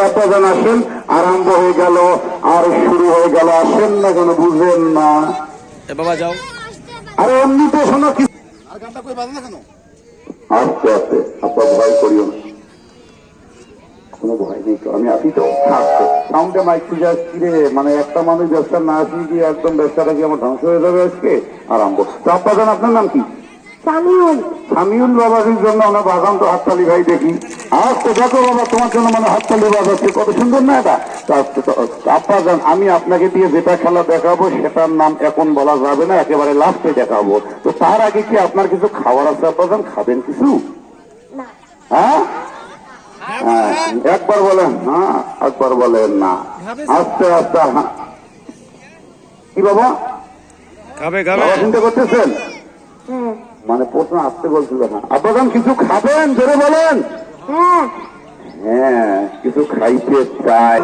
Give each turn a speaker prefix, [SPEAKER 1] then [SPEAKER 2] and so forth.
[SPEAKER 1] এতজন আসেন আরম্ভ হয়ে গেল আর শুরু হয়ে গেল আসেন না কেন বুঝেন না?
[SPEAKER 2] বাবা যাও।
[SPEAKER 1] আরে এমনিতে শোনো কি
[SPEAKER 3] আর গানটা কই বাজে না কেন?
[SPEAKER 1] আস্তে আস্তে আপনার ভয় করিও না। কোনো ভয় নেই তো আমি আসি তো। আস্তে সাউন্ডে মাইক খুঁজে আসছি রে। মানে একটা মানুষ ব্যবসা না আসি গিয়ে একদম ব্যবসাটা কি আমার ধ্বংস হয়ে যাবে আজকে। আরম্ভ। তো আপনার আপনার নাম কি?
[SPEAKER 4] সামিউল।
[SPEAKER 1] সামিউল বাবাজির জন্য আমরা বাগান তো হাততালি ভাই দেখি। আজকে দেখো বাবা তোমার জন্য মানে হাততালি বাজাচ্ছে। কত সুন্দর না এটা? আপনার জান আমি আপনাকে দিয়ে যেটা খেলা দেখাবো সেটার নাম এখন বলা যাবে না একেবারে লাস্টে দেখাবো। তো তার আগে কি আপনার কিছু খাবার আছে আপনার জান? খাবেন কিছু? হ্যাঁ? হ্যাঁ একবার বলেন হ্যাঁ একবার বলেন না। আস্তে আস্তে হ্যাঁ। কি বাবা?
[SPEAKER 2] খাবে খাবে।
[SPEAKER 1] চিন্তা করতেছেন?
[SPEAKER 4] হ্যাঁ
[SPEAKER 1] মানে প্রশ্ন আসতে বলছিল না। আপনার কিছু খাবেন? ধরে বলেন। হ্যাঁ কিছু খাইতে চাই।